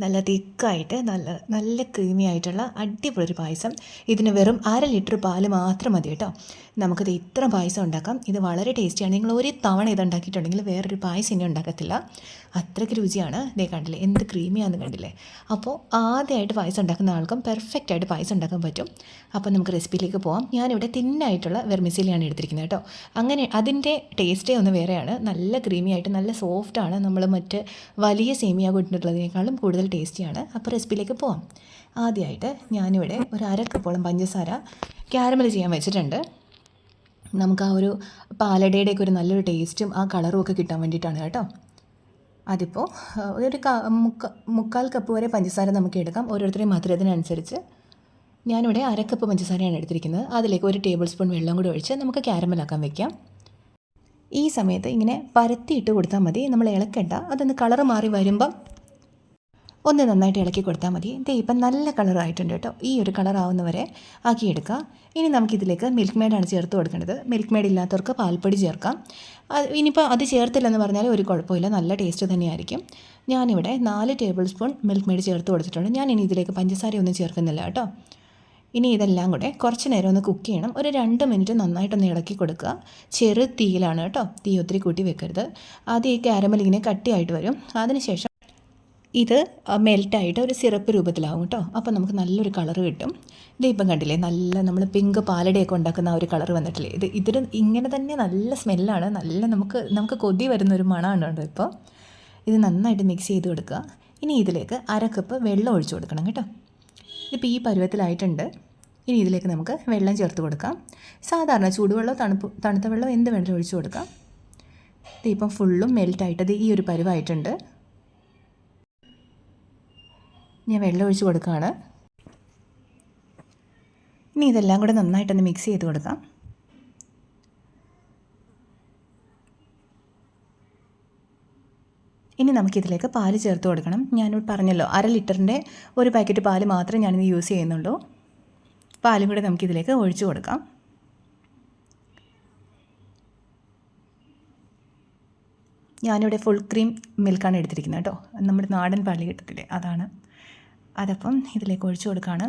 നല്ല തിക്കായിട്ട് നല്ല നല്ല ക്രീമി ആയിട്ടുള്ള അടിപൊളി ഒരു പായസം. ഇതിന് വെറും അര ലിറ്റർ പാൽ മാത്രം മതി കേട്ടോ. നമുക്കിത് ഇത്ര പായസം ഉണ്ടാക്കാം. ഇത് വളരെ ടേസ്റ്റിയാണ് നിങ്ങൾ ഒരു തവണ ഇത് ഉണ്ടാക്കിയിട്ടുണ്ടെങ്കിൽ വേറൊരു പായസം ഇനി ഉണ്ടാക്കത്തില്ല. അത്രയ്ക്ക് രുചിയാണ്. ഇതേ കണ്ടില്ലേ എന്ത് ക്രീമിയാണെന്ന് കണ്ടില്ലേ. അപ്പോൾ ആദ്യമായിട്ട് പായസം ഉണ്ടാക്കുന്ന ആൾക്കും പെർഫെക്റ്റ് ആയിട്ട് പായസം ഉണ്ടാക്കാൻ പറ്റും. അപ്പോൾ നമുക്ക് റെസിപ്പിയിലേക്ക് പോകാം ഞാനിവിടെ തിന്നായിട്ടുള്ള വെർമിസിലിയാണ് എടുത്തിരിക്കുന്നത് കേട്ടോ. അങ്ങനെ അതിന്റെ ടേസ്റ്റേ ഒന്ന് വേറെയാണ്. നല്ല ക്രീമി ആയിട്ട് നല്ല സോഫ്റ്റാണ് നമ്മൾ മറ്റ് വലിയ സേമിയ കൊണ്ടിട്ടുള്ളതിനേക്കാളും കൂടുതൽ ടേസ്റ്റിയാണ്. അപ്പോൾ റെസിപ്പിയിലേക്ക് പോവാം. ആദ്യമായിട്ട് ഞാനിവിടെ ഒരു അര കപ്പോളം പഞ്ചസാര ക്യാരമൽ ചെയ്യാൻ വെച്ചിട്ടുണ്ട്. നമുക്ക് ആ ഒരു പാലടയുടെയൊക്കെ ഒരു നല്ലൊരു ടേസ്റ്റും ആ കളറും ഒക്കെ കിട്ടാൻ വേണ്ടിയിട്ടാണ് കേട്ടോ. അതിപ്പോൾ ഒരു മുക്ക മുക്കാൽ കപ്പ് വരെ പഞ്ചസാര നമുക്ക് എടുക്കാം. ഓരോരുത്തരുടെയും മധുരത്തിനനുസരിച്ച്. ഞാനിവിടെ അര കപ്പ് പഞ്ചസാരയാണ് എടുത്തിരിക്കുന്നത്. അതിലേക്ക് ഒരു ടേബിൾ സ്പൂൺ വെള്ളം കൂടി ഒഴിച്ച് നമുക്ക് ക്യാരമലാക്കാൻ വെക്കാം. ഈ സമയത്ത് ഇങ്ങനെ പരത്തിയിട്ട് കൊടുത്താൽ മതി. നമ്മൾ ഇളക്കണ്ട. അതൊന്ന് കളറ് മാറി വരുമ്പം ഒന്ന് നന്നായിട്ട് ഇളക്കി കൊടുത്താൽ മതി. ദേ ഇപ്പം നല്ല കളറായിട്ടുണ്ട് കേട്ടോ. ഈ ഒരു കളർ ആവുന്നവരെ ആക്കിയെടുക്കുക ഇനി നമുക്കിതിലേക്ക് മിൽക്ക് മെയ്ഡാണ് ചേർത്ത് കൊടുക്കേണ്ടത്. മിൽക്ക് മെയ്ഡ് ഇല്ലാത്തവർക്ക് പാൽപ്പൊടി ചേർക്കാം. ഇനിയിപ്പോൾ അത് ചേർത്തില്ലെന്ന് പറഞ്ഞാൽ ഒരു കുഴപ്പമില്ല. നല്ല ടേസ്റ്റ് തന്നെയായിരിക്കും. ഞാനിവിടെ നാല് ടേബിൾ സ്പൂൺ മിൽക്ക് മെയ്ഡ് ചേർത്ത് കൊടുത്തിട്ടുണ്ട്. ഞാൻ ഇനി ഇതിലേക്ക് പഞ്ചസാര ഒന്നും ചേർക്കുന്നില്ല കേട്ടോ. ഇനി ഇതെല്ലാം കൂടെ കുറച്ച് നേരം ഒന്ന് കുക്ക് ചെയ്യണം. ഒരു രണ്ട് മിനിറ്റ് നന്നായിട്ടൊന്ന് ഇളക്കി കൊടുക്കുക. ചെറു തീയിലാണ് കേട്ടോ. തീ ഒത്തിരി കൂട്ടി വെക്കരുത്. ആദ്യം ഈ കാരമൽ ഇങ്ങനെ കട്ടിയായിട്ട് വരും. അതിനുശേഷം ഇത് മെൽറ്റായിട്ട് ഒരു സിറപ്പ് രൂപത്തിലാവും കേട്ടോ. അപ്പോൾ നമുക്ക് നല്ലൊരു കളർ കിട്ടും. ഇതിപ്പം കണ്ടില്ലേ നല്ല നമ്മൾ പിങ്ക് പാലടയൊക്കെ ഉണ്ടാക്കുന്ന ആ ഒരു കളർ വന്നിട്ടില്ലേ. ഇത് ഇതിന് ഇങ്ങനെ തന്നെ നല്ല സ്മെല്ലാണ്. നല്ല നമുക്ക് നമുക്ക് കൊതി വരുന്ന ഒരു മണമാണ് കേട്ടോ ഇപ്പോൾ ഇത് നന്നായിട്ട് മിക്സ് ചെയ്ത് കൊടുക്കുക. ഇനി ഇതിലേക്ക് അര കപ്പ് വെള്ളം ഒഴിച്ചു കൊടുക്കണം കേട്ടോ. ഇതിപ്പോൾ ഈ പരുവത്തിലായിട്ടുണ്ട്. ഇനി ഇതിലേക്ക് നമുക്ക് വെള്ളം ചേർത്ത് കൊടുക്കാം. സാധാരണ ചൂടുവെള്ളം തണുപ്പ് തണുത്ത വെള്ളം എന്ത് വെള്ളം ഒഴിച്ചു കൊടുക്കാം. ഇതിപ്പം ഫുള്ളും മെൽറ്റായിട്ടത് ഈ ഒരു പരുവായിട്ടുണ്ട്. ഞാൻ വെള്ളം ഒഴിച്ച് കൊടുക്കുകയാണ്. ഇനി ഇതെല്ലാം കൂടെ നന്നായിട്ടൊന്ന് മിക്സ് ചെയ്ത് കൊടുക്കാം. ഇനി നമുക്കിതിലേക്ക് പാൽ ചേർത്ത് കൊടുക്കണം. ഞാൻ പറഞ്ഞല്ലോ അര ലിറ്ററിന്റെ ഒരു പാക്കറ്റ് പാൽ മാത്രമേ ഞാനിത് യൂസ് ചെയ്യുന്നുള്ളൂ. പാലും കൂടെ നമുക്കിതിലേക്ക് ഒഴിച്ചു കൊടുക്കാം. ഞാനിവിടെ ഫുൾ ക്രീം മിൽക്കാണ് എടുത്തിരിക്കുന്നത് കേട്ടോ. നമ്മുടെ നാടൻ പാൽ കിട്ടത്തില്ലേ അതാണ്. അതപ്പം ഇതിലേക്ക് ഒഴിച്ചു കൊടുക്കുകയാണ്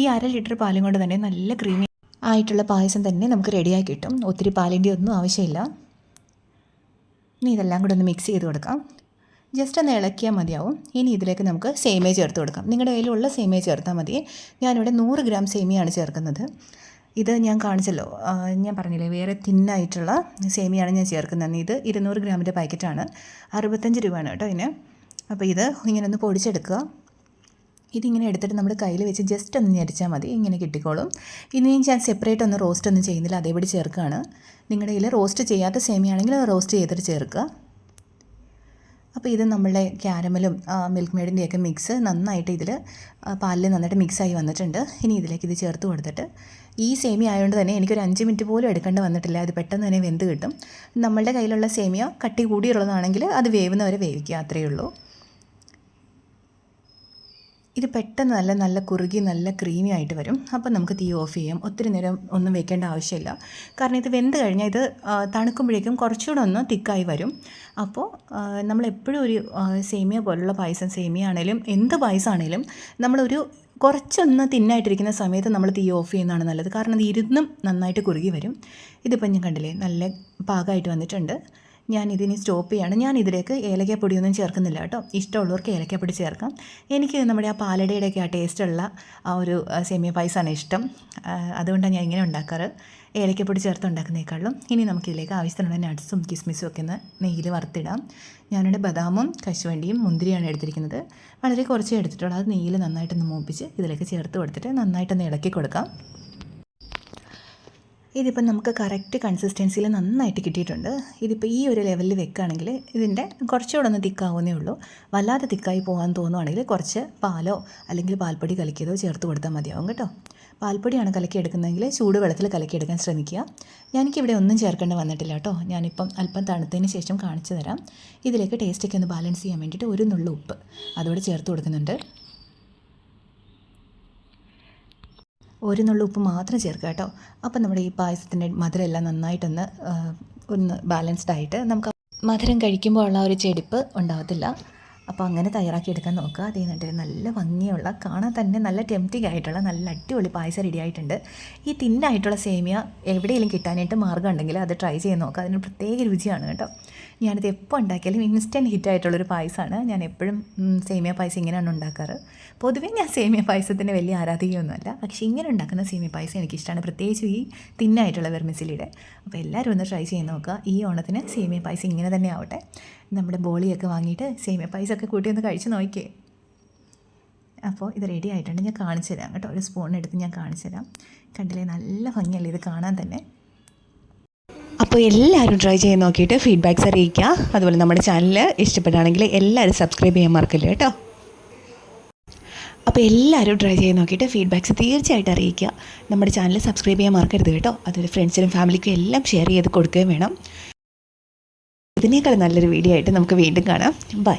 ഈ അര ലിറ്റർ പാലും കൊണ്ട് തന്നെ നല്ല ക്രീമി ആയിട്ടുള്ള പായസം തന്നെ നമുക്ക് റെഡിയായി കിട്ടും. ഒത്തിരി പാലിന്റെ ഒന്നും ആവശ്യമില്ല. ഇനി ഇതെല്ലാം കൂടെ ഒന്ന് മിക്സ് ചെയ്ത് കൊടുക്കാം. ജസ്റ്റ് ഒന്ന് ഇളക്കിയാൽ മതിയാവും. ഇനി ഇതിലേക്ക് നമുക്ക് സേമിയ ചേർത്ത് കൊടുക്കാം. നിങ്ങളുടെ കയ്യിലുള്ള സേമിയ ചേർത്താൽ മതി. ഞാനിവിടെ നൂറ് ഗ്രാം സേമിയാണ് ചേർക്കുന്നത്. ഇത് ഞാൻ കാണിച്ചല്ലോ. ഞാൻ പറഞ്ഞില്ലേ വേറെ തിന്നായിട്ടുള്ള സേമിയാണ് ഞാൻ ചേർക്കുന്നത്. ഇത് ഇരുന്നൂറ് ഗ്രാമിന്റെ പാക്കറ്റാണ്. അറുപത്തഞ്ച് രൂപയാണ് കേട്ടോ ഇതിന്. അപ്പോൾ ഇത് ഇങ്ങനെ ഒന്ന് പൊടിച്ചെടുക്കുക. ഇതിങ്ങനെ എടുത്തിട്ട് നമ്മൾ കയ്യിൽ വെച്ച് ജസ്റ്റ് ഒന്ന് ഞെരിച്ചാൽ മതി. ഇങ്ങനെ കിട്ടിക്കോളും. ഇനിയും ഞാൻ സെപ്പറേറ്റ് ഒന്ന് റോസ്റ്റ് ഒന്നും ചെയ്യുന്നില്ല. അതേപടി ചേർക്കുകയാണ്. നിങ്ങളുടെ കയ്യിൽ റോസ്റ്റ് ചെയ്യാത്ത സേമിയാണെങ്കിൽ റോസ്റ്റ് ചെയ്തിട്ട് ചേർക്കുക. അപ്പോൾ ഇത് നമ്മളുടെ ക്യാരമലും മിൽക്ക് മെയ്ഡിന്റെയൊക്കെ മിക്സ് നന്നായിട്ട് ഇതിൽ പാലിൽ നന്നായിട്ട് മിക്സായി വന്നിട്ടുണ്ട്. ഇനി ഇതിലേക്ക് ഇത് ചേർത്ത് കൊടുത്തിട്ട് ഈ സേമിയ ആയതുകൊണ്ട് തന്നെ എനിക്കൊരു അഞ്ച് മിനിറ്റ് പോലും എടുക്കേണ്ടി വന്നിട്ടില്ല. അത് പെട്ടെന്ന് തന്നെ വെന്ത് കിട്ടും. നമ്മളുടെ കയ്യിലുള്ള സേമിയ കട്ടി കൂടിയുള്ളതാണെങ്കിൽ അത് വേവുന്നവരെ വേവിക്കുക അത്രയേ ഉള്ളൂ. ഇത് പെട്ടെന്ന് നല്ല നല്ല കുറുകി നല്ല ക്രീമി ആയിട്ട് വരും. അപ്പോൾ നമുക്ക് തീ ഓഫ് ചെയ്യാം. ഒത്തിരി നേരം ഒന്നും വെക്കേണ്ട ആവശ്യമില്ല. കാരണം ഇത് വെന്ത് കഴിഞ്ഞാൽ ഇത് തണുക്കുമ്പോഴേക്കും കുറച്ചുകൂടെ ഒന്ന് തിക്കായി വരും. അപ്പോൾ നമ്മൾ എപ്പോഴും ഒരു സേമിയ പോലുള്ള പായസം സേമിയ ആണേലും എന്ത് പായസമാണേലും നമ്മളൊരു കുറച്ചൊന്ന് തിന്നായിട്ടിരിക്കുന്ന സമയത്ത് നമ്മൾ തീ ഓഫ് ചെയ്യുന്നതാണ് നല്ലത്. കാരണം ഇത് ഇരുന്നും നന്നായിട്ട് കുറുകി വരും. ഇതിപ്പം ഞാൻ കണ്ടില്ലേ നല്ല പാകമായിട്ട് വന്നിട്ടുണ്ട്. ഞാൻ ഇതിനി സ്റ്റോപ്പ് ചെയ്യാണ്. ഞാൻ ഇതിലേക്ക് ഏലക്കപ്പൊടിയൊന്നും ചേർക്കുന്നില്ല കേട്ടോ. ഇഷ്ടമുള്ളവർക്ക് ഏലക്കപ്പൊടി ചേർക്കാം. എനിക്ക് നമ്മുടെ ആ പാലടയുടെയൊക്കെ ആ ടേസ്റ്റുള്ള ആ ഒരു സെമിയ പായസമാണ് ഇഷ്ടം. അതുകൊണ്ടാണ് ഞാൻ ഇങ്ങനെ ഉണ്ടാക്കാറ്. ഏലക്കപ്പൊടി ചേർത്ത് ഉണ്ടാക്കുന്നേക്കാളും. ഇനി നമുക്കിതിലേക്ക് ആവശ്യത്തിനുള്ള നട്ട്സും കിസ്മിസും ഒക്കെ ഒന്ന് നെയ്യിൽ വറുത്തിടാം. ഞാനിവിടെ ബദാമും കശുവണ്ടിയും മുന്തിരിയാണ് എടുത്തിരിക്കുന്നത്. വളരെ കുറച്ചേ എടുത്തിട്ടുള്ളൂ. അത് നെയ്യിൽ നന്നായിട്ടൊന്ന് മൂപ്പിച്ച് ഇതിലേക്ക് ചേർത്ത് കൊടുത്തിട്ട് നന്നായിട്ടൊന്ന് ഇളക്കി കൊടുക്കാം. ഇതിപ്പം നമുക്ക് കറക്റ്റ് കൺസിസ്റ്റൻസിയിൽ നന്നായിട്ട് കിട്ടിയിട്ടുണ്ട്. ഇതിപ്പോൾ ഈ ഒരു ലെവലിൽ വെക്കുകയാണെങ്കിൽ ഇതിന്റെ കുറച്ചുകൂടെ ഒന്ന് തിക്കാവുന്നേ ഉള്ളൂ. വല്ലാതെ തിക്കായി പോകാൻ തോന്നുവാണെങ്കിൽ കുറച്ച് പാലോ അല്ലെങ്കിൽ പാൽപ്പൊടി കലക്കിയതോ ചേർത്ത് കൊടുത്താൽ മതിയാവും കേട്ടോ. പാൽപ്പൊടിയാണ് കലക്കിയെടുക്കുന്നതെങ്കിൽ ചൂടുവെള്ളത്തിൽ കലക്കിയെടുക്കാൻ ശ്രമിക്കുക. ഞാനിക്കിവിടെ ഒന്നും ചേർക്കേണ്ടി വന്നിട്ടില്ല കേട്ടോ. ഞാനിപ്പം അല്പം തണുത്തതിന് ശേഷം കാണിച്ചു തരാം. ഇതിലേക്ക് ടേസ്റ്റൊക്കെ ഒന്ന് ബാലൻസ് ചെയ്യാൻ വേണ്ടിയിട്ട് ഒരു നുള്ളു ഉപ്പ് അതോടെ ചേർത്ത് കൊടുക്കുന്നുണ്ട്. ഒരു നുള്ള ഉപ്പ് മാത്രം ചേർക്കുക കേട്ടോ. അപ്പം നമ്മുടെ ഈ പായസത്തിന്റെ മധുരമെല്ലാം നന്നായിട്ടൊന്ന് ഒന്ന് ബാലൻസ്ഡ് ആയിട്ട് നമുക്ക് മധുരം കഴിക്കുമ്പോൾ ഉള്ള ഒരു ചെടിപ്പ് ഉണ്ടാകത്തില്ല അപ്പോൾ അങ്ങനെ തയ്യാറാക്കി എടുക്കാൻ നോക്കുക. അത് കഴിഞ്ഞിട്ട് നല്ല ഭംഗിയുള്ള കാണാൻ തന്നെ നല്ല ടെംപ്റ്റിംഗ് ആയിട്ടുള്ള നല്ല അടിപൊളി പായസം റെഡി ആയിട്ടുണ്ട്. ഈ തിന്നായിട്ടുള്ള സേമിയ എവിടെയെങ്കിലും കിട്ടാനായിട്ട് മാർഗം ഉണ്ടെങ്കിൽ അത് ട്രൈ ചെയ്ത് നോക്കുക. അതിന് പ്രത്യേക രുചിയാണ് കേട്ടോ. ഞാനിത് എപ്പോൾ ഉണ്ടാക്കിയാലും ഇൻസ്റ്റന്റ് ഹിറ്റായിട്ടുള്ളൊരു പായസമാണ്. ഞാൻ എപ്പോഴും സേമിയ പായസം ഇങ്ങനെയാണ് ഉണ്ടാക്കാറ്. പൊതുവേ ഞാൻ സേമിയ പായസത്തിന് വലിയ ആരാധികയൊന്നുമല്ല. പക്ഷേ ഇങ്ങനെ ഉണ്ടാക്കുന്ന സേമിയ പായസം എനിക്കിഷ്ടമാണ് പ്രത്യേകിച്ച് ഈ തിന്നായിട്ടുള്ള വെർമിസിലിയുടെ അപ്പോൾ എല്ലാവരും ഒന്ന് ട്രൈ ചെയ്ത് നോക്കുക. ഈ ഓണത്തിന് സേമിയ പായസം ഇങ്ങനെ തന്നെ ആവട്ടെ. നമ്മുടെ ബോളിയൊക്കെ വാങ്ങിയിട്ട് സേമിയ പായസമൊക്കെ കൂട്ടി ഒന്ന് കഴിച്ച് നോക്കിയേ. അപ്പോൾ ഇത് റെഡി ആയിട്ടുണ്ട്. ഞാൻ കാണിച്ചു തരാം കേട്ടോ. ഒരു സ്പൂൺ എടുത്ത് ഞാൻ കാണിച്ചു തരാം. കണ്ടില്ലേ? നല്ല ഭംഗിയല്ലേ ഇത് കാണാൻ തന്നെ. അപ്പോൾ എല്ലാവരും ട്രൈ ചെയ്ത് നോക്കിയിട്ട് ഫീഡ്ബാക്ക്സ് അറിയിക്കുക. അതുപോലെ നമ്മുടെ ചാനൽ ഇഷ്ടപ്പെട്ടാണെങ്കിൽ എല്ലാവരും സബ്സ്ക്രൈബ് ചെയ്യാൻ മറക്കില്ല കേട്ടോ. അപ്പോൾ എല്ലാവരും ട്രൈ ചെയ്ത് നോക്കിയിട്ട് ഫീഡ്ബാക്ക്സ് തീർച്ചയായിട്ടും അറിയിക്കുക. നമ്മുടെ ചാനൽ സബ്സ്ക്രൈബ് ചെയ്യാൻ മറക്കരുത് കേട്ടോ. അതുപോലെ ഫ്രണ്ട്സിനും ഫാമിലിക്കും എല്ലാം ഷെയർ ചെയ്ത് കൊടുക്കുകയും വേണം. ഇതിനേക്കാൾ നല്ലൊരു വീഡിയോ ആയിട്ട് നമുക്ക് വീണ്ടും കാണാം. ബൈ.